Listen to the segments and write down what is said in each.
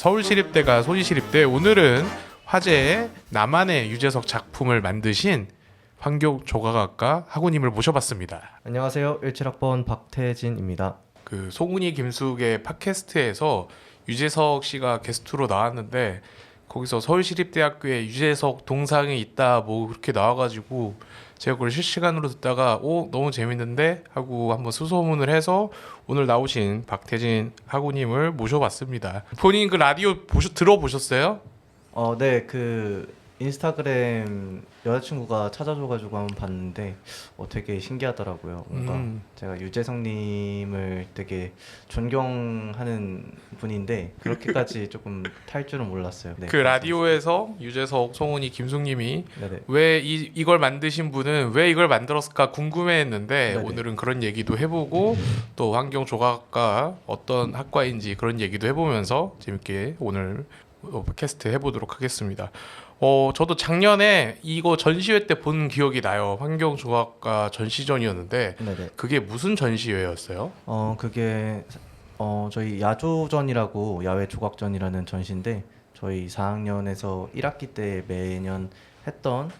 서울시립대가 소지시립대 오늘은 화제의 나만의 유재석 작품을 만드신 환경 조각학과 학우님을 모셔봤습니다. 안녕하세요. 17학번 박태진입니다. 그 송은이 김숙의 팟캐스트에서 유재석 씨가 게스트로 나왔는데 거기서 서울시립대학교에 유재석 동상이 있다 뭐 그렇게 나와가지고 제가 그걸 실시간으로 듣다가 오 너무 재밌는데 하고 한번 수소문을 해서 오늘 나오신 박태진 학우님을 모셔봤습니다. 본인 그 라디오 보셨 들어보셨어요? 어, 네, 그 인스타그램 여자친구가 찾아줘가지고 한번 봤는데 어, 되게 신기하더라고요. 뭔가 음. 제가 유재석님을 되게 존경하는 분인데 그렇게까지 조금 탈 줄은 몰랐어요. 네, 그 라디오에서 유재석, 송은이, 김숙님이 네네. 왜 이, 이걸 만드신 분은 왜 이걸 만들었을까 궁금해했는데 네네. 오늘은 그런 얘기도 해보고 또 환경 조각과 어떤 학과인지 그런 얘기도 해보면서 재밌게 오늘 어, 팟캐스트 해보도록 하겠습니다. 어 저도 작년에 이거 전시회 때 본 기억이 나요. 환경 조각과 전시전이었는데 네네. 그게 무슨 전시회였어요? 어, 그게 어, 저희 야조전이라고 야외 조각전이라는 전시인데 저희 4학년에서 1학기 때 매년 했던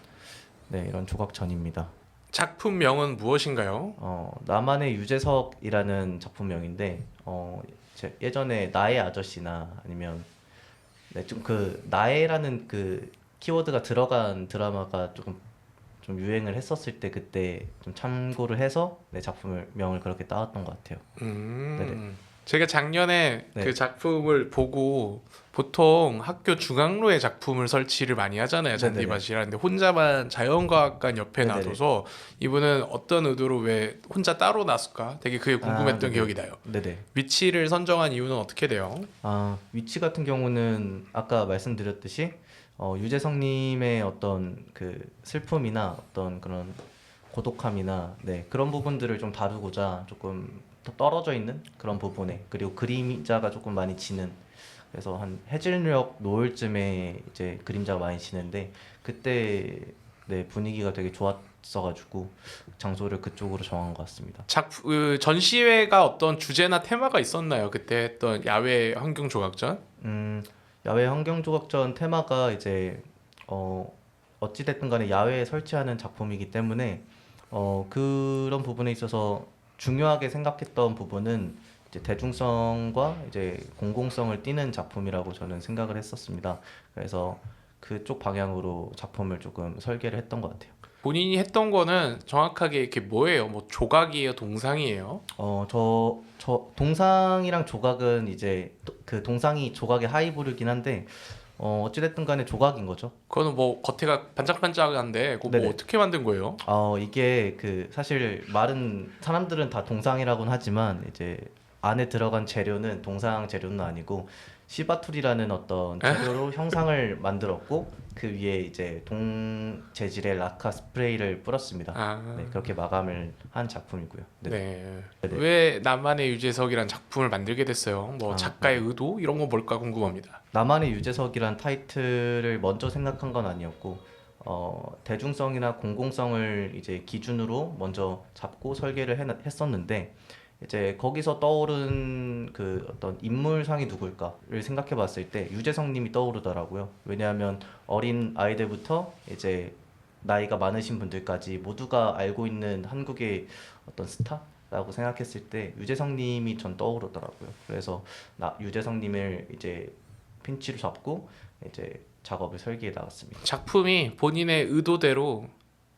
네, 이런 조각전입니다. 작품명은 무엇인가요? 어, 나만의 유재석이라는 작품명인데 어, 제 예전에 나의 아저씨나 아니면 네, 좀 그 나의라는 그 키워드가 들어간 드라마가 조금 좀 유행을 했었을 때 그때 좀 참고를 해서 내 작품을 명을 그렇게 따왔던 것 같아요. 음, 네네. 제가 작년에 네. 그 작품을 보고 보통 학교 중앙로에 작품을 설치를 많이 하잖아요 네네네. 잔디밭이라는데 혼자만 자연과학관 옆에 네네네. 놔둬서 이분은 어떤 의도로 왜 혼자 따로 놨을까 되게 그게 궁금했던 아. 기억이 나요 네네. 위치를 선정한 이유는 어떻게 돼요? 아, 위치 같은 경우는 아까 말씀드렸듯이 어, 유재석님의 어떤 그 슬픔이나 어떤 그런 고독함이나 네, 그런 부분들을 좀 다루고자 조금 더 떨어져 있는 그런 부분에 그리고 그림자가 조금 많이 지는 그래서 한 해질녘 노을쯤에 이제 그림자가 많이 지는데 그때 네, 분위기가 되게 좋았어가지고 장소를 그쪽으로 정한 것 같습니다. 작품 그 전시회가 어떤 주제나 테마가 있었나요? 그때 했던 야외 환경 조각전? 음, 야외 환경 조각전 테마가 이제 어 어찌 됐든 간에 야외에 설치하는 작품이기 때문에 어 그런 부분에 있어서 중요하게 생각했던 부분은 이제 대중성과 이제 공공성을 띠는 작품이라고 저는 생각을 했었습니다. 그래서 그쪽 방향으로 작품을 조금 설계를 했던 것 같아요. 본인이 했던 거는 정확하게 이렇게 뭐예요? 뭐 조각이에요? 동상이에요? 어, 저, 저, 동상이랑 조각은 이제 도- 그 동상이 조각의 하이브리드긴 한데, 어, 어찌됐든 간에 조각인 거죠. 그거는 뭐 겉에가 반짝반짝한데 그거 뭐 네네. 어떻게 만든 거예요? 어, 이게 그 사실 말은 사람들은 다 동상이라고는 하지만 이제 안에 들어간 재료는 동상 재료는 아니고 시바툴이라는 어떤 재료로 형상을 만들었고 그 위에 이제 동 재질의 라카 스프레이를 뿌렸습니다. 아, 네, 그렇게 마감을 한 작품이고요. 네. 네. 네네. 왜 나만의 유재석이란 작품을 만들게 됐어요? 뭐 아, 작가의 의도 이런 거 뭘까 궁금합니다. 나만의 유재석이란 타이틀을 먼저 생각한 건 아니었고 어, 대중성이나 공공성을 이제 기준으로 먼저 잡고 설계를 해, 했었는데 이제 거기서 떠오른 그 어떤 인물상이 누굴까를 생각해 봤을 때 유재석 님이 떠오르더라고요. 왜냐하면 어린 아이들부터 이제 나이가 많으신 분들까지 모두가 알고 있는 한국의 어떤 스타 라고 생각했을 때 유재석 님이 전 떠오르더라고요. 그래서 나 유재석 님을 이제 핀치로 잡고 이제 작업을 설계해 나갔습니다. 작품이 본인의 의도대로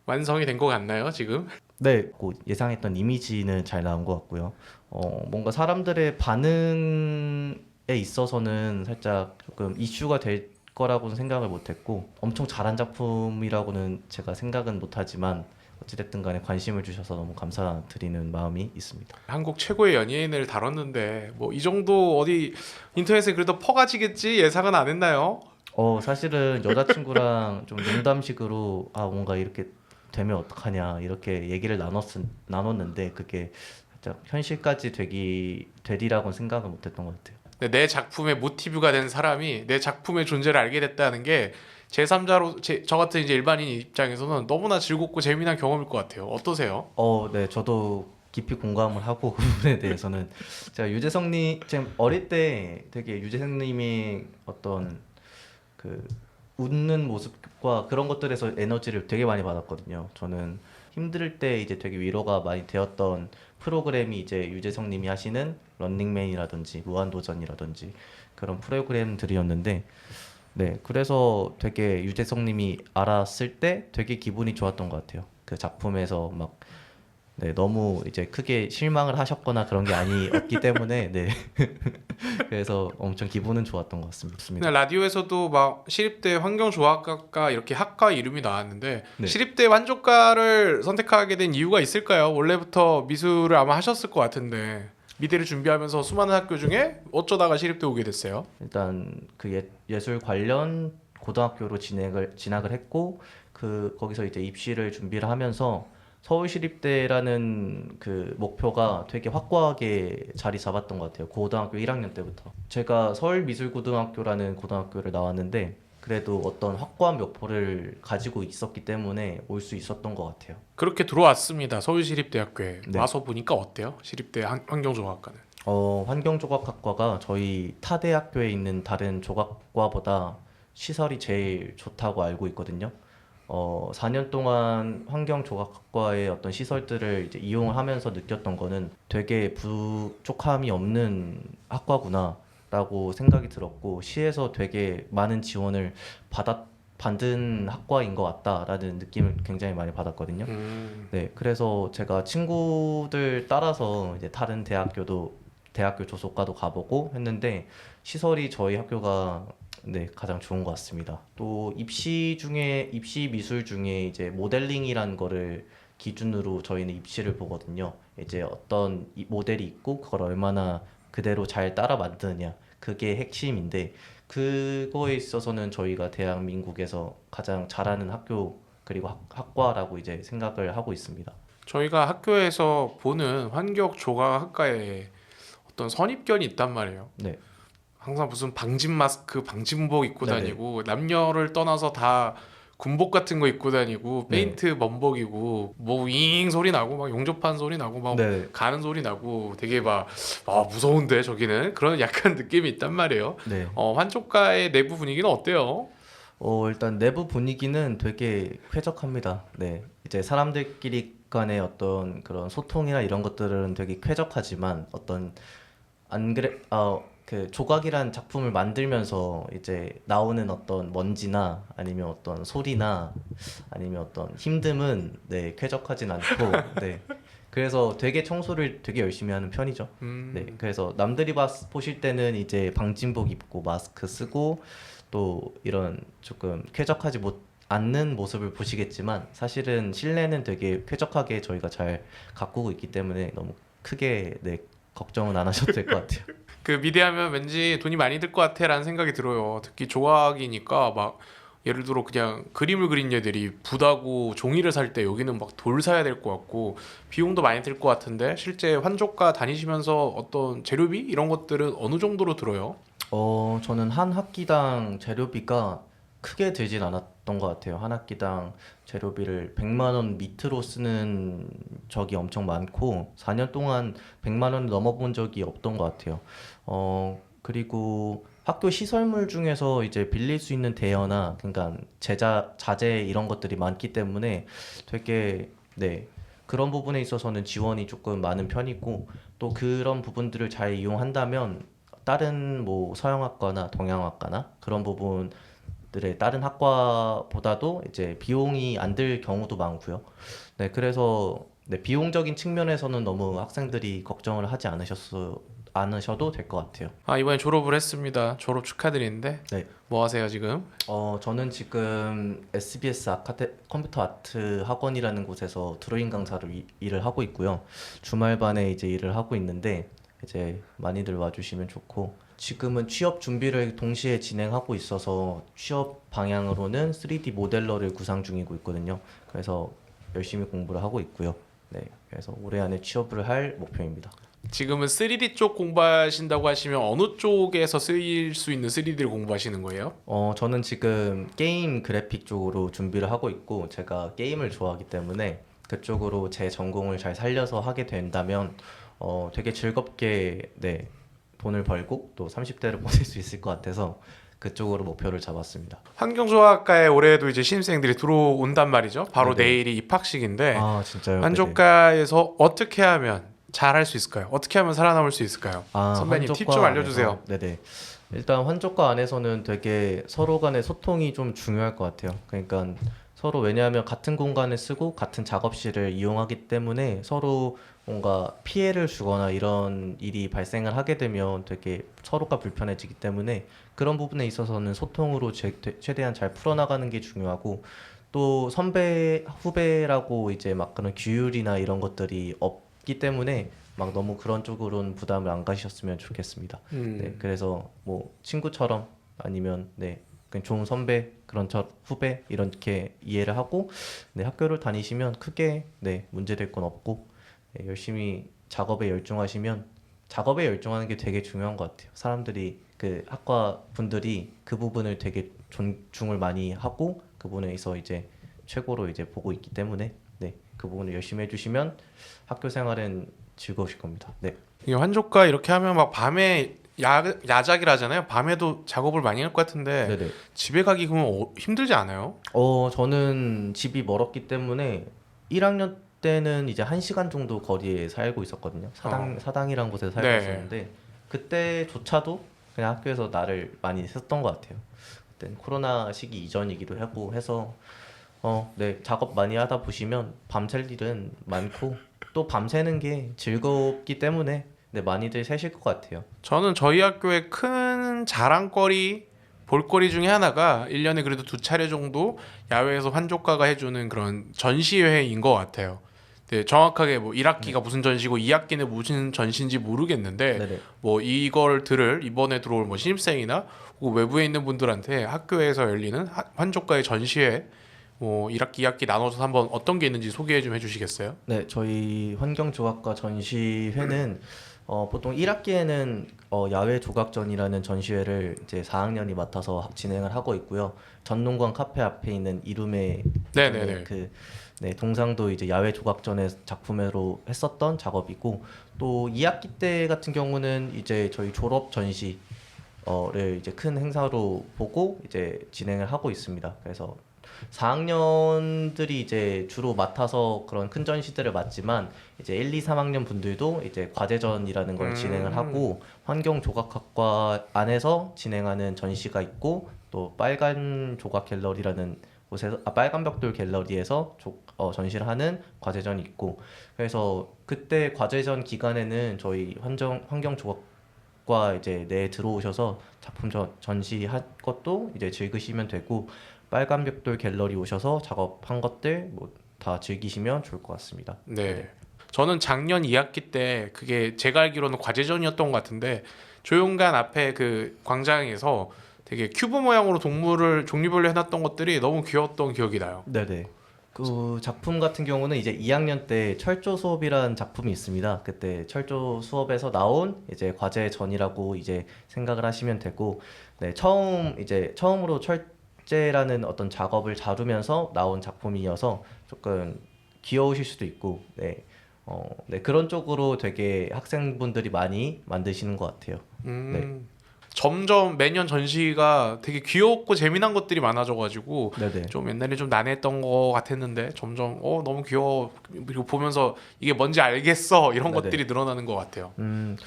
완성이 된 것 같나요 지금? 네, 그 예상했던 이미지는 잘 나온 것 같고요. 어, 뭔가 사람들의 반응에 있어서는 살짝 조금 이슈가 될 거라고는 생각을 못했고 엄청 잘한 작품이라고는 제가 생각은 못하지만 어찌됐든 간에 관심을 주셔서 너무 감사드리는 마음이 있습니다. 한국 최고의 연예인을 다뤘는데 뭐 이 정도 어디 인터넷에 그래도 퍼가지겠지 예상은 안 했나요? 어, 사실은 여자친구랑 좀 농담식으로 아, 뭔가 이렇게 되면 어떡하냐 이렇게 얘기를 나눴, 나눴는데 그게 살짝 현실까지 되기 되리라고는 생각을 못했던 것 같아요. 내 작품의 모티브가 된 사람이 내 작품의 존재를 알게 됐다는 게 제3자로 제, 저 같은 이제 일반인 입장에서는 너무나 즐겁고 재미난 경험일 것 같아요. 어떠세요? 어, 네, 저도 깊이 공감을 하고 그 부분에 대해서는 제가 유재석님 지금 어릴 때 되게 유재석님이 어떤 그 웃는 모습과 그런 것들에서 에너지를 되게 많이 받았거든요. 저는 힘들 때 이제 되게 위로가 많이 되었던 프로그램이 이제 유재석 님이 하시는 런닝맨이라든지 무한도전이라든지 그런 프로그램들이었는데 네 그래서 되게 유재석 님이 알았을 때 되게 기분이 좋았던 것 같아요. 그 작품에서 막 네, 너무 이제 크게 실망을 하셨거나 그런 게 아니었기 때문에 네 그래서 엄청 기분은 좋았던 것 같습니다. 라디오에서도 막 시립대 환경조합학과 이렇게 학과 이름이 나왔는데 네. 시립대 환조과를 선택하게 된 이유가 있을까요? 원래부터 미술을 아마 하셨을 것 같은데 미대를 준비하면서 수많은 학교 중에 어쩌다가 시립대 오게 됐어요? 일단 그 예, 예술 관련 고등학교로 진학을 진학을 했고 그 거기서 이제 입시를 준비를 하면서 서울시립대라는 그 목표가 되게 확고하게 자리 잡았던 것 같아요. 고등학교 1학년 때부터. 제가 서울미술고등학교라는 고등학교를 나왔는데 그래도 어떤 확고한 목표를 가지고 있었기 때문에 올 수 있었던 것 같아요. 그렇게 들어왔습니다. 서울시립대학교에 네. 와서 보니까 어때요? 시립대 환- 환경조합학과는? 어, 환경조각학과가 저희 타 대학교에 있는 다른 조각과보다 시설이 제일 좋다고 알고 있거든요. 어, 4년 동안 환경조각학과의 어떤 시설들을 이제 이용을 하면서 느꼈던 거는 되게 부족함이 없는 학과구나라고 생각이 들었고 시에서 되게 많은 지원을 받았 받은 학과인 것 같다라는 느낌을 굉장히 많이 받았거든요. 음, 네, 그래서 제가 친구들 따라서 이제 다른 대학교도 대학교 조속과도 가보고 했는데 시설이 저희 학교가 네, 가장 좋은 것 같습니다. 또 입시 중에 입시 미술 중에 이제 모델링이라는 거를 기준으로 저희는 입시를 보거든요. 이제 어떤 이 모델이 있고 그걸 얼마나 그대로 잘 따라 만드느냐 그게 핵심인데 그거에 있어서는 저희가 대한민국에서 가장 잘하는 학교 그리고 학, 학과라고 이제 생각을 하고 있습니다. 저희가 학교에서 보는 환경 조각학과에 어떤 선입견이 있단 말이에요. 네. 항상 무슨 방진 마스크, 방진복 입고 네네. 다니고 남녀를 떠나서 다 군복 같은 거 입고 다니고 네. 페인트 범벅이고 뭐 윙 소리 나고 막 용접한 소리 나고 막 네. 가는 소리 나고 되게 막 아, 무서운데 저기는 그런 약간 느낌이 있단 말이에요. 네. 어, 환족가의 내부 분위기는 어때요? 어, 일단 내부 분위기는 되게 쾌적합니다. 네. 이제 사람들끼리 간의 어떤 그런 소통이나 이런 것들은 되게 쾌적하지만 어떤 안 그래 어, 그 조각이란 작품을 만들면서 이제 나오는 어떤 먼지나 아니면 어떤 소리나 아니면 어떤 힘듦은 네, 쾌적하진 않고 네. 그래서 되게 청소를 되게 열심히 하는 편이죠. 음, 네, 그래서 남들이 봤, 보실 때는 이제 방진복 입고 마스크 쓰고 또 이런 조금 쾌적하지 못 않는 모습을 보시겠지만 사실은 실내는 되게 쾌적하게 저희가 잘 가꾸고 있기 때문에 너무 크게 네, 걱정은 안 하셔도 될 것 같아요. 그 미대하면 왠지 돈이 많이 들 것 같아라는 생각이 들어요. 특히 조각이니까 막 예를 들어 그냥 그림을 그린 애들이 붓하고 종이를 살 때 여기는 막 돌 사야 될 것 같고 비용도 많이 들 것 같은데 실제 환족가 다니시면서 어떤 재료비 이런 것들은 어느 정도로 들어요? 어, 저는 한 학기당 재료비가 크게 들진 않았던 것 같아요. 한 학기당 재료비를 100만 원 밑으로 쓰는 적이 엄청 많고 4년 동안 100만 원을 넘어본 적이 없던 것 같아요. 어, 그리고 학교 시설물 중에서 이제 빌릴 수 있는 대여나 그러니까 제자 자재 이런 것들이 많기 때문에 되게 네. 그런 부분에 있어서는 지원이 조금 많은 편이고 또 그런 부분들을 잘 이용한다면 다른 뭐 서양학과나 동양학과나 그런 부분들의 다른 학과보다도 이제 비용이 안 들 경우도 많고요. 네, 그래서 네, 비용적인 측면에서는 너무 학생들이 걱정을 하지 않으셨어 않으셔도 될 것 같아요. 아 이번에 졸업을 했습니다. 졸업 축하드리는데 네. 뭐 하세요 지금? 어, 저는 지금 SBS 아카테 컴퓨터 아트 학원이라는 곳에서 드로잉 강사로 이- 일을 하고 있고요. 주말반에 이제 일을 하고 있는데 이제 많이들 와주시면 좋고 지금은 취업 준비를 동시에 진행하고 있어서 취업 방향으로는 3D 모델러를 구상 중이고 있거든요. 그래서 열심히 공부를 하고 있고요. 네, 그래서 올해 안에 취업을 할 목표입니다. 지금은 3D 쪽 공부하신다고 하시면 어느 쪽에서 쓰일 수 있는 3D를 공부하시는 거예요? 어, 저는 지금 게임 그래픽 쪽으로 준비를 하고 있고, 제가 게임을 좋아하기 때문에, 그쪽으로 제 전공을 잘 살려서 하게 된다면 어, 되게 즐겁게 네, 돈을 벌고 또 30대를 보낼 수 있을 것 같아서 그쪽으로 목표를 잡았습니다. 환경조합과에 올해도 이제 신입생들이 들어온단 말이죠. 바로 네네. 내일이 입학식인데 아 진짜요? 네네. 환조과에서 어떻게 하면 잘할 수 있을까요? 어떻게 하면 살아남을 수 있을까요? 아, 선배님 팁 좀 알려주세요. 안에서, 네네. 일단 환족과 안에서는 되게 서로 간의 소통이 좀 중요할 것 같아요. 그러니까 서로 왜냐하면 같은 공간을 쓰고 같은 작업실을 이용하기 때문에 서로 뭔가 피해를 주거나 이런 일이 발생을 하게 되면 되게 서로가 불편해지기 때문에 그런 부분에 있어서는 소통으로 제- 최대한 잘 풀어나가는 게 중요하고 또 선배 후배라고 이제 막 그런 규율이나 이런 것들이 없 기 때문에 막 너무 그런 쪽으로는 부담을 안 가셨으면 좋겠습니다. 음. 네, 그래서 뭐 친구처럼 아니면 네, 그냥 좋은 선배 그런 저 후배 이렇게 이해를 하고 네, 학교를 다니시면 크게 네, 문제될 건 없고 네, 열심히 작업에 열중하시면 작업에 열중하는 게 되게 중요한 것 같아요. 사람들이 그 학과 분들이 그 부분을 되게 존중을 많이 하고 그 부분에서 이제 최고로 이제 보고 있기 때문에 네, 그 부분을 열심히 해주시면 학교 생활은 즐거우실 겁니다. 네. 이게 환조과 이렇게 하면 막 밤에 야, 야작이라잖아요. 밤에도 작업을 많이 할 것 같은데 네네. 집에 가기 그러면 어, 힘들지 않아요? 어, 저는 집이 멀었기 때문에 1학년 때는 이제 1 시간 정도 거리에 살고 있었거든요. 사당 사당이란 곳에 살고 네. 있었는데 그때조차도 그냥 학교에서 나를 많이 썼던 것 같아요. 그때 코로나 시기 이전이기도 하고 해서 어, 네, 작업 많이 하다 보시면 밤샐 일은 많고 또 밤새는 게 즐겁기 때문에 네, 많이들 새실 것 같아요. 저는 저희 학교의 큰 자랑거리 볼거리 중에 하나가 1년에 그래도 두 차례 정도 야외에서 환조과가 해주는 그런 전시회인 것 같아요. 네, 정확하게 뭐 1학기가 무슨 전시고 2학기는 무슨 전시인지 모르겠는데 네네. 뭐 이걸 들을 이번에 들어올 뭐 신입생이나 혹은 외부에 있는 분들한테 학교에서 열리는 하- 환조과의 전시회 뭐 1학기, 2학기 나눠서 한번 어떤 게 있는지 소개해 좀 해주시겠어요? 네, 저희 환경조각과 전시회는 어, 보통 1학기에는 어, 야외 조각전이라는 전시회를 이제 4학년이 맡아서 진행을 하고 있고요. 전농관 카페 앞에 있는 이룸의 네네네. 그 네, 동상도 이제 야외 조각전의 작품으로 했었던 작업이고 또 2학기 때 같은 경우는 이제 저희 졸업 전시 어를 이제 큰 행사로 보고 이제 진행을 하고 있습니다. 그래서 4학년들이 이제 주로 맡아서 그런 큰 전시들을 맡지만 이제 1, 2, 3학년 분들도 이제 과제전이라는 걸 음. 진행을 하고 환경 조각학과 안에서 진행하는 전시가 있고 또 빨간 조각 갤러리라는 곳에서 아, 빨간 벽돌 갤러리에서 조, 어, 전시를 하는 과제전이 있고 그래서 그때 과제전 기간에는 저희 환경 환경 조각 과 이제 내에 들어오셔서 작품 전, 전시할 것도 이제 즐기시면 되고 빨간 벽돌 갤러리 오셔서 작업한 것들 뭐 다 즐기시면 좋을 것 같습니다. 네. 저는 작년 2학기 때 그게 제가 알기로는 과제전이었던 것 같은데 조용관 앞에 그 광장에서 되게 큐브 모양으로 동물을 종류별로 해놨던 것들이 너무 귀여웠던 기억이 나요. 네네. 그 작품 같은 경우는 이제 2학년 때 철조 수업이라는 작품이 있습니다. 그때 철조 수업에서 나온 이제 과제 전이라고 이제 생각을 하시면 되고, 네 처음 이제 처음으로 철 제라는 어떤 작업을 다루면서 나온 작품이어서 조금 귀여우실 수도 있고, 네. 어, 네 그런 쪽으로 되게 학생분들이 많이 만드시는 것 같아요. 음, 점점 매년 전시가 되게 귀엽고 재미난 것들이 많아져가지고 네네. 좀 옛날에 좀 난해했던 것 같았는데 점점 어 너무 귀여워 그리고 보면서 이게 뭔지 알겠어 이런 네네. 것들이 늘어나는 것 같아요. 음,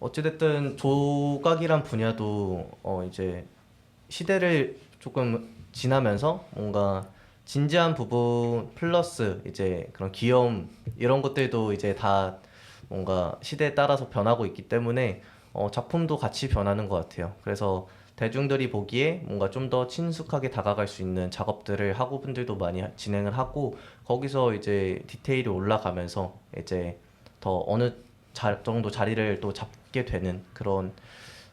어찌됐든 조각이란 분야도 어 이제 시대를 조금 지나면서 뭔가 진지한 부분 플러스 이제 그런 귀여움 이런 것들도 이제 다 뭔가 시대에 따라서 변하고 있기 때문에 어 작품도 같이 변하는 것 같아요. 그래서 대중들이 보기에 뭔가 좀 더 친숙하게 다가갈 수 있는 작업들을 학우분들도 많이 하- 진행을 하고 거기서 이제 디테일이 올라가면서 이제 더 어느 자, 정도 자리를 또 잡게 되는 그런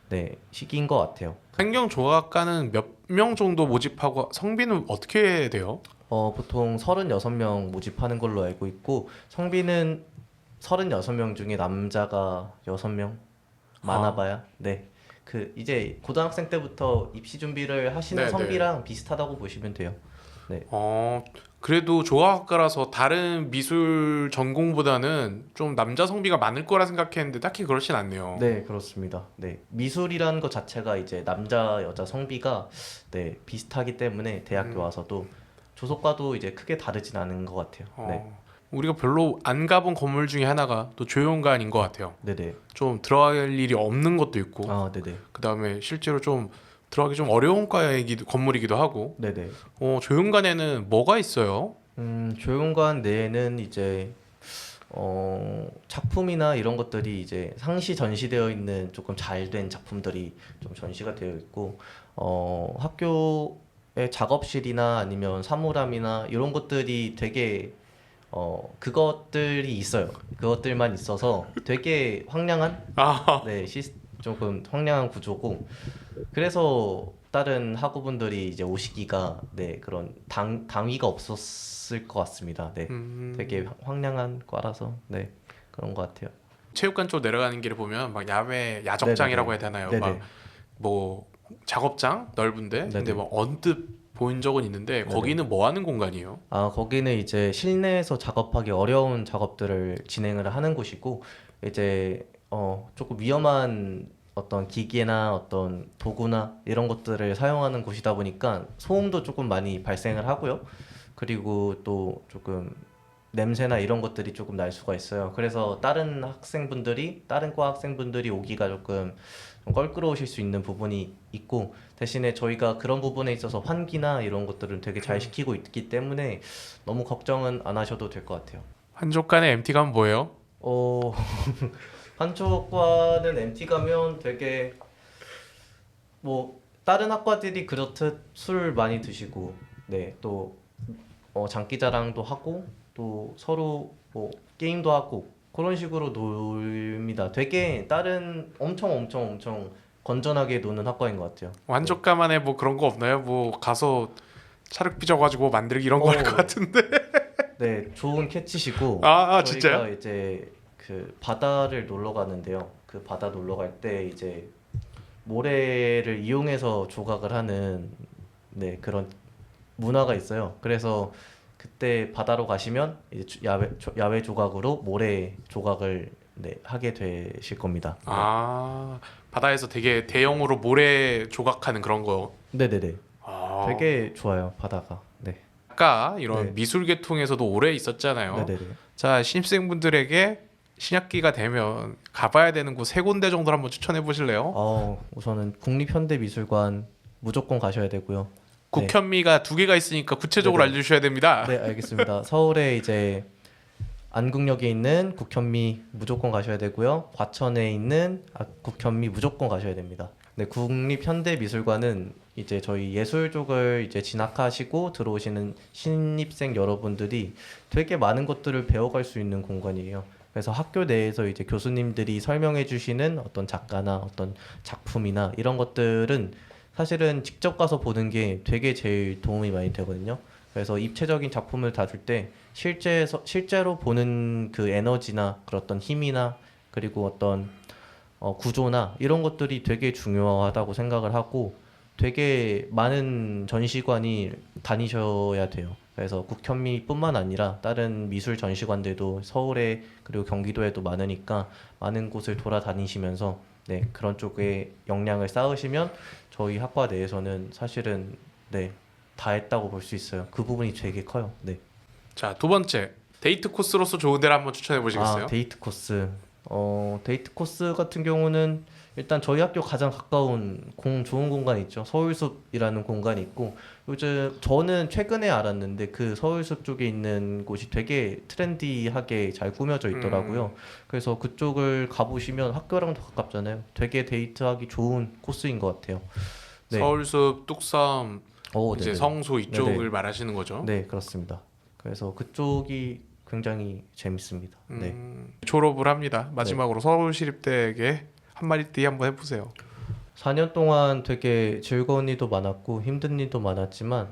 네 시기인 것 같아요. 환경조각과는 몇 명 정도 모집하고 성비는 어떻게 돼요? 어 보통 36명 모집하는 걸로 알고 있고 성비는 36명 중에 남자가 6명 많아봐야 네. 그 이제 고등학생 때부터 입시 준비를 하시는 네, 성비랑 비슷하다고 보시면 돼요. 어 그래도 조각학과라서 다른 미술 전공보다는 좀 남자 성비가 많을 거라 생각했는데 딱히 그렇진 않네요. 네, 그렇습니다. 네, 미술이라는 것 자체가 이제 남자 여자 성비가 네 비슷하기 때문에 대학교 음. 와서도 조속과도 이제 크게 다르진 않은 것 같아요. 어, 네, 우리가 별로 안 가본 건물 중에 하나가 또 조용관인 것 같아요. 네, 네. 좀 들어갈 일이 없는 것도 있고 아, 네, 네, 그 다음에 실제로 좀 들어가기 좀 어려운 과이기도 건물이기도 하고 네, 네. 어, 조용관에는 뭐가 있어요? 음, 조용관 내에는 이제 어, 작품이나 이런 것들이 이제 상시 전시되어 있는 조금 잘 된 작품들이 좀 전시가 되어 있고 어, 학교의 작업실이나 아니면 사물함이나 이런 것들이 되게 어, 그것들이 있어요. 그것들만 있어서 되게 황량한 아, 네, 시스, 조금 황량한 구조고 그래서 다른 학우분들이 이제 오시기가 네, 그런 당 당위가 없었을 것 같습니다. 네. 음, 되게 황량한 과라서 네. 그런 것 같아요. 체육관 쪽 내려가는 길을 보면 막 야외 야적장이라고 해야 되나요? 네네. 막뭐 작업장 넓은데 근데 네네. 뭐 언뜻 보인 적은 있는데 네네. 거기는 뭐 하는 공간이에요? 아, 거기는 이제 실내에서 작업하기 어려운 작업들을 진행을 하는 곳이고 이제 어, 조금 위험한 어떤 기계나 어떤 도구나 이런 것들을 사용하는 곳이다 보니까 소음도 조금 많이 발생을 하고요. 그리고 또 조금 냄새나 이런 것들이 조금 날 수가 있어요. 그래서 다른 학생분들이 다른 과 학생분들이 오기가 조금 좀 껄끄러우실 수 있는 부분이 있고 대신에 저희가 그런 부분에 있어서 환기나 이런 것들은 되게 잘 시키고 있기 때문에 너무 걱정은 안 하셔도 될 것 같아요. 한족 간의 MT가 뭐예요? 어 한쪽과는 MT 가면 되게 뭐 다른 학과들이 그렇듯 술 많이 드시고 네또 어, 장기자랑도 하고 또 서로 뭐 게임도 하고 그런 식으로 놀입니다. 되게 다른 엄청 엄청 엄청 건전하게 노는 학과인 것 같아요. 한족가만에 뭐 그런 거 없나요? 뭐 가서 차륵 빚어가지고 만들기 이런 거 할것 어. 같은데 네, 좋은 캐치시고 아, 아 진짜요? 이제 그 바다를 놀러 가는데요. 그 바다 놀러 갈 때 이제 모래를 이용해서 조각을 하는 네 그런 문화가 있어요. 그래서 그때 바다로 가시면 이제 주- 야외 조- 야외 조각으로 모래 조각을 네 하게 되실 겁니다. 아 바다에서 되게 대형으로 모래 조각하는 그런 거. 네, 네, 네. 아, 되게 좋아요 바다가. 네, 아까 이런 네. 미술 계통에서도 오래 있었잖아요. 네, 네, 네. 자 신입생분들에게 신학기가 되면 가봐야 되는 곳 세 군데 정도를 한번 추천해 보실래요? 어 우선은 국립현대미술관 무조건 가셔야 되고요. 네. 국현미가 두 개가 있으니까 구체적으로 네네. 알려주셔야 됩니다. 네, 알겠습니다. 서울에 이제 안국역에 있는 국현미 무조건 가셔야 되고요. 과천에 있는 아, 국현미 무조건 가셔야 됩니다. 네, 국립현대미술관은 이제 저희 예술 쪽을 이제 진학하시고 들어오시는 신입생 여러분들이 되게 많은 것들을 배워갈 수 있는 공간이에요. 그래서 학교 내에서 이제 교수님들이 설명해 주시는 어떤 작가나 어떤 작품이나 이런 것들은 사실은 직접 가서 보는 게 되게 제일 도움이 많이 되거든요. 그래서 입체적인 작품을 다룰 때 실제 실제로 보는 그 에너지나 그런 어떤 힘이나 그리고 어떤 어, 구조나 이런 것들이 되게 중요하다고 생각을 하고 되게 많은 전시관이 다니셔야 돼요. 그래서 국현미뿐만 아니라 다른 미술 전시관들도 서울에 그리고 경기도에도 많으니까 많은 곳을 돌아다니시면서 네 그런 쪽에 역량을 쌓으시면 저희 학과 내에서는 사실은 네 다 했다고 볼 수 있어요. 그 부분이 되게 커요. 네. 자 두 번째 데이트 코스로서 좋은 데를 한번 추천해 보시겠어요? 아, 데이트 코스. 어, 데이트 코스 같은 경우는 일단 저희 학교 가장 가까운 공 좋은 공간이 있죠. 서울숲이라는 공간이 있고 요즘 저는 최근에 알았는데 그 서울숲 쪽에 있는 곳이 되게 트렌디하게 잘 꾸며져 있더라고요. 그래서 그쪽을 가보시면 학교랑도 가깝잖아요. 되게 데이트하기 좋은 코스인 것 같아요. 네. 서울숲, 뚝섬, 오, 이제 네네. 성수 이쪽을 네네. 말하시는 거죠? 네, 그렇습니다. 그래서 그쪽이 굉장히 재밌습니다. 네. 음, 졸업을 합니다. 마지막으로 서울시립대에게 한마디 한번 해보세요. 4년 동안 되게 즐거운 일도 많았고 힘든 일도 많았지만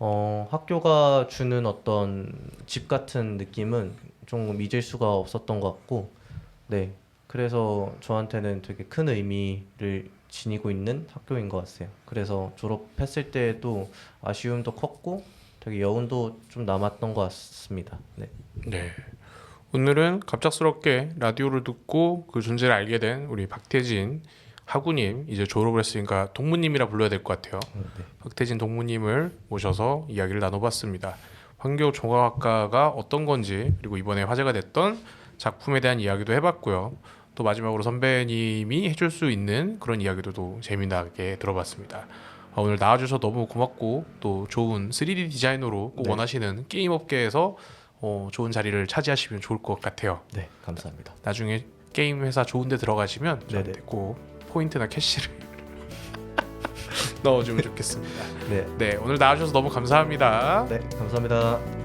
어, 학교가 주는 어떤 집 같은 느낌은 좀 잊을 수가 없었던 것 같고 네 그래서 저한테는 되게 큰 의미를 지니고 있는 학교인 것 같아요. 그래서 졸업했을 때도 아쉬움도 컸고 되게 여운도 좀 남았던 것 같습니다. 네. 네. 오늘은 갑작스럽게 라디오를 듣고 그 존재를 알게 된 우리 박태진 하구님 이제 졸업을 했으니까 동무님이라 불러야 될 것 같아요. 네. 박태진 동무님을 모셔서 이야기를 나눠봤습니다. 환경 종합학과가 어떤 건지 그리고 이번에 화제가 됐던 작품에 대한 이야기도 해봤고요. 또 마지막으로 선배님이 해줄 수 있는 그런 이야기도 또 재미나게 들어봤습니다. 아, 오늘 나와주셔서 너무 고맙고 또 좋은 3D 디자이너로 꼭 네. 원하시는 게임 업계에서 어, 좋은 자리를 차지하시면 좋을 것 같아요. 네, 감사합니다. 나중에 게임 회사 좋은데 들어가시면 저한테. 꼭 포인트나 캐시를 넣어주면 좋겠습니다. 네, 네 오늘 나와주셔서 너무 감사합니다. 네, 감사합니다.